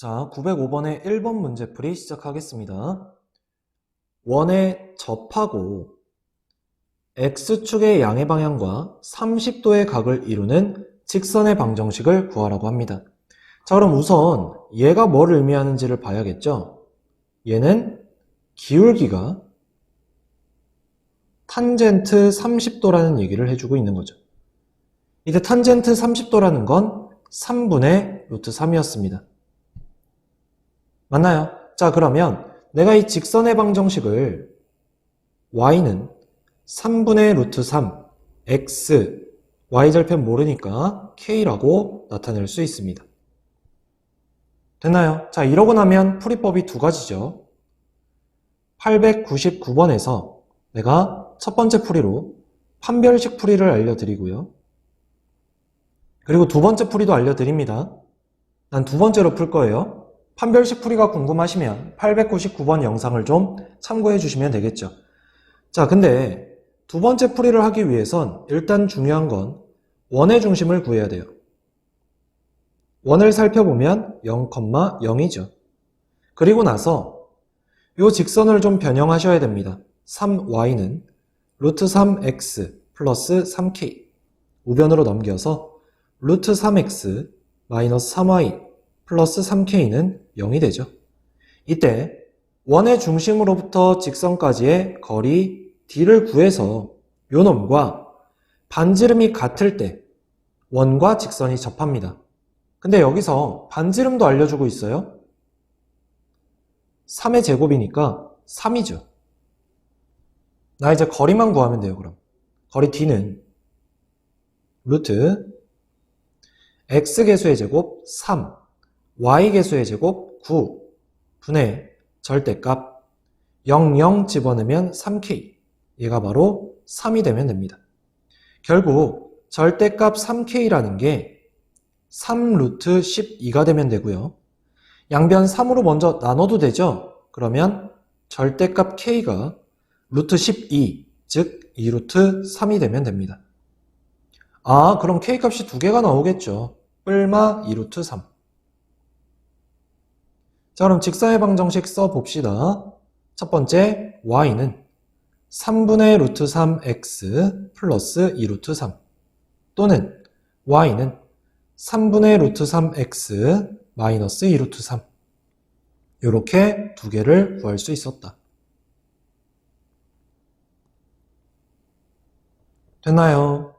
자, 905번의 1번 문제풀이 시작하겠습니다. 원에 접하고 x축의 양의 방향과 30도의 각을 이루는 직선의 방정식을 구하라고 합니다. 자, 그럼 우선 얘가 뭘 의미하는지를 봐야겠죠? 얘는 기울기가 탄젠트 30도라는 얘기를 해주고 있는 거죠. 이때 탄젠트 30도라는 건 3분의 루트 3이었습니다. 맞나요? 자, 그러면 내가 이 직선의 방정식을 y는 3분의 루트 3, x, y절편 모르니까 k라고 나타낼 수 있습니다. 됐나요? 자, 이러고 나면 풀이법이 두 가지죠. 899번에서 내가 첫 번째 풀이로 판별식 풀이를 알려드리고요. 그리고 두 번째 풀이도 알려드립니다. 난 두 번째로 풀 거예요. 판별식 풀이가 궁금하시면 899번 영상을 좀 참고해 주시면 되겠죠. 자, 근데 두 번째 풀이를 하기 위해선 일단 중요한 건 원의 중심을 구해야 돼요. 원을 살펴보면 0,0이죠. 그리고 나서 이 직선을 좀 변형하셔야 됩니다. 3y는 루트 3x 플러스 3k 우변으로 넘겨서 루트 3x 마이너스 3y 플러스 3k는 0이 되죠. 이때 원의 중심으로부터 직선까지의 거리 d를 구해서 요 놈과 반지름이 같을 때 원과 직선이 접합니다. 근데 여기서 반지름도 알려주고 있어요. 3의 제곱이니까 3이죠. 나 이제 거리만 구하면 돼요, 그럼. 거리 d는 루트 x개수의 제곱 3, y개수의 제곱 9 분의 절대값 0, 0 집어넣으면 3k. 얘가 바로 3이 되면 됩니다. 결국 절대값 3k라는 게 3루트 12가 되면 되고요. 양변 3으로 먼저 나눠도 되죠? 그러면 절대값 k가 루트 12, 즉 2루트 3이 되면 됩니다. 아, 그럼 k값이 두 개가 나오겠죠. 뿔마 2루트 3. 자, 그럼 직사의 방정식 써봅시다. 첫 번째, y는 3분의 루트 3x 플러스 2루트 3 또는 y는 3분의 루트 3x 마이너스 2루트 3 이렇게 두 개를 구할 수 있었다. 됐나요?